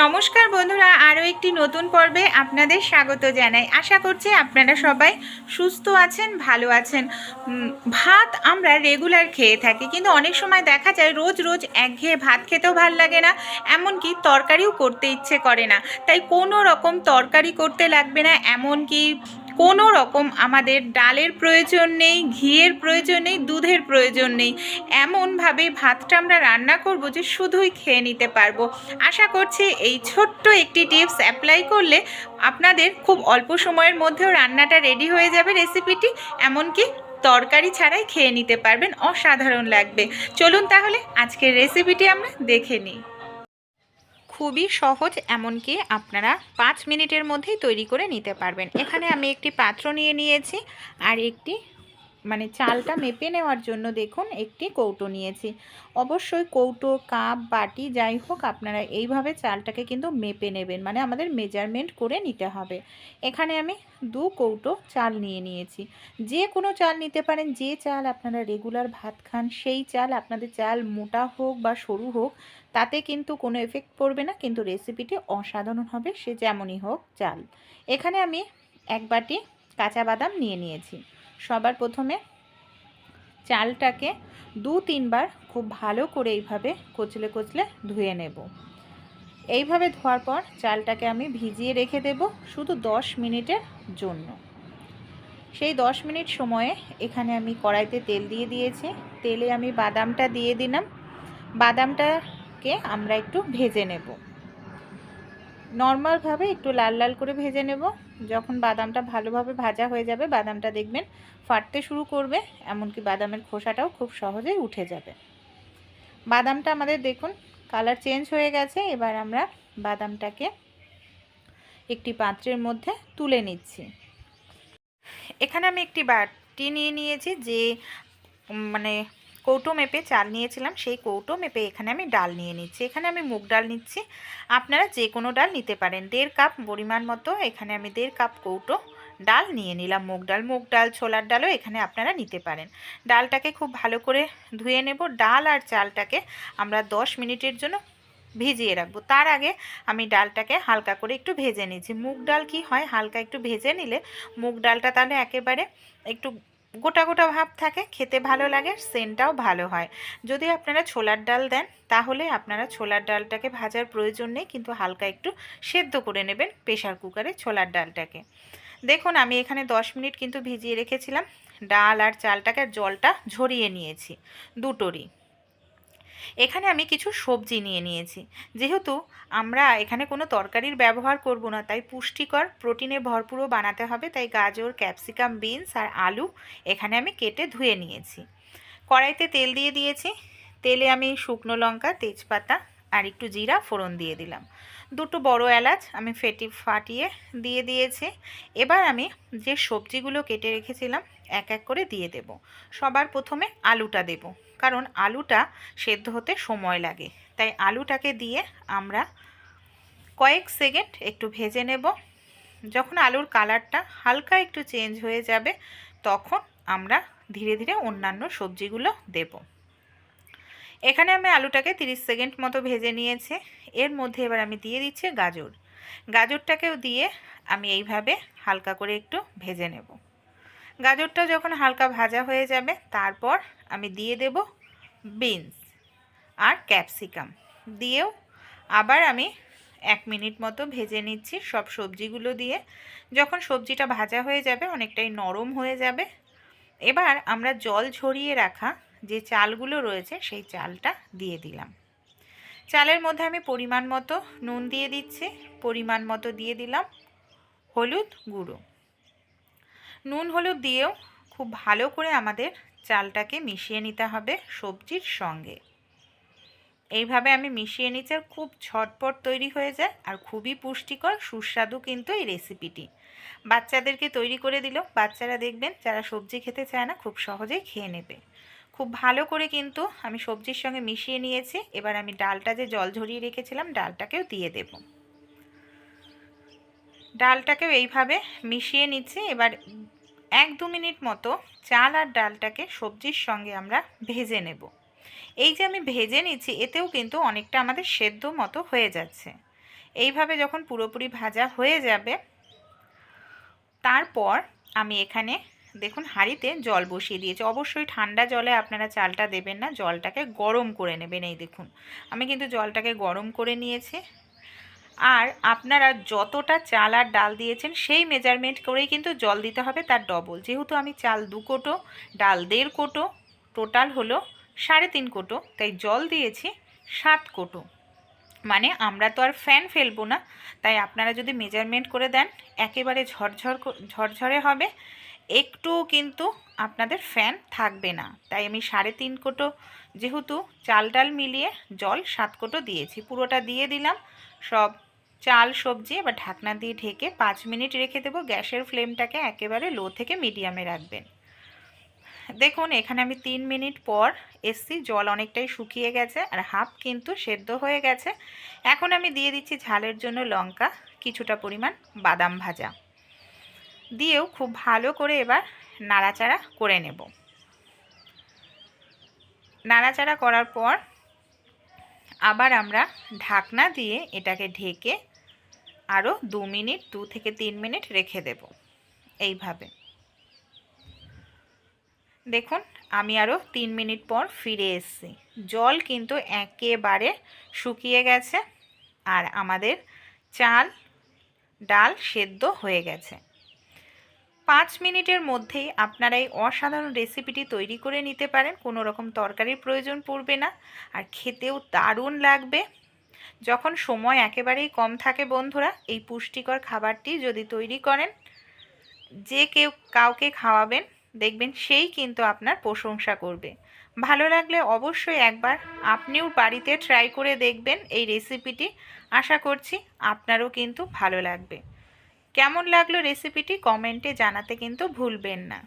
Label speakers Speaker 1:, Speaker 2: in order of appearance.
Speaker 1: নমস্কার বন্ধুরা, আরও একটি নতুন পর্বে আপনাদের স্বাগত জানাই। আশা করছি আপনারা সবাই সুস্থ আছেন, ভালো আছেন। ভাত আমরা রেগুলার খেয়ে থাকি, কিন্তু অনেক সময় দেখা যায় রোজ রোজ একঘেয়ে ভাত খেতেও ভালো লাগে না, এমনকি তরকারিও করতে ইচ্ছে করে না। তাই কোনো রকম তরকারি করতে লাগবে না, এমনকি কোনো রকম আমাদের ডালের প্রয়োজন নেই, ঘিয়ের প্রয়োজন নেই, দুধের প্রয়োজন নেই। এমনভাবে ভাতটা আমরা রান্না করব যে শুধুই খেয়ে নিতে পারব। আশা করছি এই ছোট্ট একটি টিপস অ্যাপ্লাই করলে আপনাদের খুব অল্প সময়ের মধ্যেও রান্নাটা রেডি হয়ে যাবে রেসিপিটি এমনকি তরকারি ছাড়াই খেয়ে নিতে পারবেন, অসাধারণ লাগবে। চলুন তাহলে আজকের রেসিপিটি আমরা দেখে নিই। খুবই সহজ, এমনকি আপনারা পাঁচ মিনিটের মধ্যেই তৈরি করে নিতে পারবেন। এখানে আমি একটি পাত্র নিয়ে নিয়েছি আর একটি মানে চালটা মেপে নেওয়ার জন্য দেখুন একটি কৌটো নিয়েছি। অবশ্যই কৌটো, কাপ, বাটি, যাই হোক, আপনারা এইভাবে চালটাকে কিন্তু মেপে নেবেন। মানে আমাদের মেজারমেন্ট করে নিতে হবে। এখানে আমি দু কৌটো চাল নিয়ে নিয়েছি। যে কোনো চাল নিতে পারেন, যে চাল আপনারা রেগুলার ভাত খান, সেই চাল আপনাদের চাল মোটা হোক বা সরু হোক, তাতে কিন্তু কোনো এফেক্ট পড়বে না, কিন্তু রেসিপিটি অসাধারণ হবে, সে যেমনই হোক চাল। এখানে আমি এক বাটি কাঁচা বাদাম নিয়ে নিয়েছি। সবার প্রথমে চালটাকে দু তিনবার খুব ভালো করে এইভাবে কচলে কচলে ধুয়ে নেব। এইভাবে ধোয়ার পর চালটাকে আমি ভিজিয়ে রেখে দেব শুধু দশ মিনিটের জন্য। সেই দশ মিনিট সময়ে এখানে আমি কড়াইতে তেল দিয়ে দিয়েছি। তেলে আমি বাদামটা দিয়ে দিলাম। বাদামটাকে আমরা একটু ভেজে নেব। নর্মালভাবে একটু লাল লাল করে ভেজে নেব। যখন বাদামটা ভালোভাবে ভাজা হয়ে যাবে, বাদামটা দেখবেন ফাটতে শুরু করবে, এমনকি বাদামের খোসাটাও খুব সহজেই উঠে যাবে। বাদামটা আমাদের দেখুন, কালার চেঞ্জ হয়ে গেছে। এবার আমরা বাদামটাকে একটি পাত্রের মধ্যে তুলে নিচ্ছি। এখানে আমি একটি বাটি নিয়ে নিয়েছি, যে মানে কৌটো মেপে চাল নিয়েছিলাম, সেই কৌটো মেপে এখানে আমি ডাল নিয়ে নিচ্ছি। এখানে আমি মুগ ডাল নিচ্ছি। আপনারা যে কোনো ডাল নিতে পারেন। দেড় কাপ পরিমাণ মতো এখানে আমি দেড় কাপ কৌটো ডাল নিয়ে নিলাম, মুগ ডাল। মুগ ডাল, ছোলার ডালও এখানে আপনারা নিতে পারেন। ডালটাকে খুব ভালো করে ধুয়ে নেব। ডাল আর চালটাকে আমরা দশ মিনিটের জন্য ভিজিয়ে রাখব। তার আগে আমি ডালটাকে হালকা করে একটু ভেজে নিয়েছি মুগ ডাল কি হয়? হালকা একটু ভেজে নিলে মুগ ডালটা তাহলে একেবারে একটু গোটা গোটা ভাব থাকে, খেতে ভালো লাগে, সেন্টটাও ভালো হয়। যদি আপনারা ছোলার ডাল দেন, তাহলে আপনারা ছোলার ডালটাকে ভাজার প্রয়োজন নেই, কিন্তু হালকা একটু সেদ্ধ করে নেবেন প্রেশার কুকারে ছোলার ডালটাকে। দেখুন, আমি এখানে দশ মিনিট কিন্তু ভিজিয়ে রেখেছিলাম। ডাল আর চালটাকে জলটা ঝরিয়ে নিয়েছি, দুটোরই। এখানে আমি কিছু সবজি নিয়ে নিয়েছি। যেহেতু আমরা এখানে কোনো তরকারির ব্যবহার করব না, তাই পুষ্টিকর, প্রোটিনে ভরপুরও বানাতে হবে, তাই গাজর, ক্যাপসিকাম, বিনস আর আলু এখানে আমি কেটে ধুয়ে নিয়েছি। কড়াইতে তেল দিয়ে দিয়েছি। তেলে আমি শুকনো লঙ্কা, তেজপাতা আর একটু জিরা ফোড়ন দিয়ে দিলাম। দুটো বড় এলাচ আমি ফেটি, ফাটিয়ে দিয়ে দিয়েছি। এবার আমি যে সবজিগুলো কেটে রেখেছিলাম, এক এক করে দিয়ে দেব। সবার প্রথমে আলুটা দেব। কারণ আলুটা সেদ্ধ হতে সময় লাগে। তাই আলুটাকে দিয়ে আমরা কয়েক সেকেন্ড একটু ভেজে নেব। যখন আলুর কালারটা হালকা একটু চেঞ্জ হয়ে যাবে, তখন আমরা ধীরে ধীরে অন্যান্য সবজিগুলো দেব। এখানে আমি আলুটাকে 30 সেকেন্ড মতো ভেজে নিয়েছি। এর মধ্যে এবার আমি দিয়ে দিচ্ছি গাজর। গাজরটাকেও দিয়ে আমি এইভাবে হালকা করে একটু ভেজে নেব। গাজরটা যখন হালকা ভাজা হয়ে যাবে, তারপর আমি দিয়ে দেব বিনস আর ক্যাপসিকাম। দিয়েও আবার আমি এক মিনিট মতো ভেজে নিচ্ছি সব সবজিগুলো দিয়ে। যখন সবজিটা ভাজা হয়ে যাবে, অনেকটাই নরম হয়ে যাবে। এবার আমরা জল ঝরিয়ে রাখা যে চালগুলো রয়েছে, সেই চালটা দিয়ে দিলাম। চালের মধ্যে আমি পরিমাণ মতো নুন দিয়ে দিচ্ছি। পরিমাণ মতো দিয়ে দিলাম হলুদ গুঁড়ো। নুন, হলুদ দিয়েও খুব ভালো করে আমাদের চালটাকে মিশিয়ে নিতে হবে সবজির সঙ্গে। এইভাবে আমি মিশিয়ে আর খুব ঝটপট তৈরি হয়ে যায় আর খুবই পুষ্টিকর, সুস্বাদু কিন্তু এই রেসিপিটি। বাচ্চাদেরকে তৈরি করে দিল। বাচ্চারা দেখবেন যারা সবজি খেতে চায় না খুব সহজেই খেয়ে নেবে। খুব ভালো করে কিন্তু আমি সবজির সঙ্গে মিশিয়ে নিয়েছি। এবার আমি ডালটা যে জল ঝরিয়ে রেখেছিলাম, ডালটাকেও দিয়ে দেব। ডালটাকেও এইভাবে মিশিয়ে নিচ্ছি। এবার এক দু মিনিট মতো চাল আর ডালটাকে সবজির সঙ্গে আমরা ভেজে নেব। এই যে আমি ভেজে নিচ্ছি, এতেও কিন্তু অনেকটা আমাদের সেদ্ধ মতো হয়ে যাচ্ছে। এইভাবে যখন পুরোপুরি ভাজা হয়ে যাবে, তারপর আমি এখানে দেখুন হাঁড়িতে জল বসিয়ে দিয়েছি। অবশ্যই ঠান্ডা জলে আপনারা চালটা দেবেন না, জলটাকে গরম করে নেবেন। এই দেখুন, আমি কিন্তু জলটাকে গরম করে নিয়েছি। আর আপনারা যতটা চাল আর ডাল দিয়েছেন, সেই মেজারমেন্ট করেই কিন্তু জল দিতে হবে তার ডবল যেহেতু আমি চাল দু কোটো, ডাল দেড় কোটো টোটাল হলো সাড়ে তিন কোটো, তাই জল দিয়েছি সাত কোটো। মানে আমরা তো আর ফ্যান ফেলব না, তাই আপনারা যদি মেজারমেন্ট করে দেন, একেবারে ঝরঝর ঝরঝরে হবে, একটু কিন্তু আপনাদের ফ্যান থাকবে না। তাই আমি সাড়ে তিন কোটো যেহেতু চাল ডাল মিলিয়ে জল সাত কোটো দিয়েছি, পুরোটা দিয়ে দিলাম, সব চাল, সবজি এবার ঢাকনা দিয়ে ঢেকে পাঁচ মিনিট রেখে দেবো। গ্যাসের ফ্লেমটাকে একেবারে লো থেকে মিডিয়ামে রাখবেন। দেখুন, এখানে আমি তিন মিনিট পর এসছি, জল অনেকটাই শুকিয়ে গেছে আর হাফ কিন্তু সেদ্ধ হয়ে গেছে। এখন আমি দিয়ে দিচ্ছি ঝালের জন্য লঙ্কা, কিছুটা পরিমাণ বাদাম ভাজা। দিয়েও খুব ভালো করে এবার নাড়াচাড়া করে নেব। নাড়াচাড়া করার পর আবার আমরা ঢাকনা দিয়ে এটাকে ঢেকে আরও দু মিনিট, দু থেকে তিন মিনিট রেখে দেব। এইভাবে। দেখুন, আমি আরও তিন মিনিট পর ফিরে এসেছি। জল কিন্তু একেবারে শুকিয়ে গেছে আর আমাদের চাল, ডাল সেদ্ধ হয়ে গেছে। পাঁচ মিনিটের মধ্যেই আপনারা এই অসাধারণ রেসিপিটি তৈরি করে নিতে পারেন। কোনো রকম তরকারির প্রয়োজন পড়বে না। আর খেতেও দারুণ লাগবে। যখন সময় একেবারেই কম থাকে বন্ধুরা, এই পুষ্টিকর খাবারটি যদি তৈরি করেন, যে কেউ কাউকে খাওয়াবেন, দেখবেন সেই কিন্তু আপনার প্রশংসা করবে। ভালো লাগলে অবশ্যই একবার আপনিও বাড়িতে ট্রাই করে দেখবেন এই রেসিপিটি আশা করছি আপনারও কিন্তু ভালো লাগবে। কেমন লাগল রেসিপিটি কমেন্টে জানাতে কিন্তু ভুলবেন না।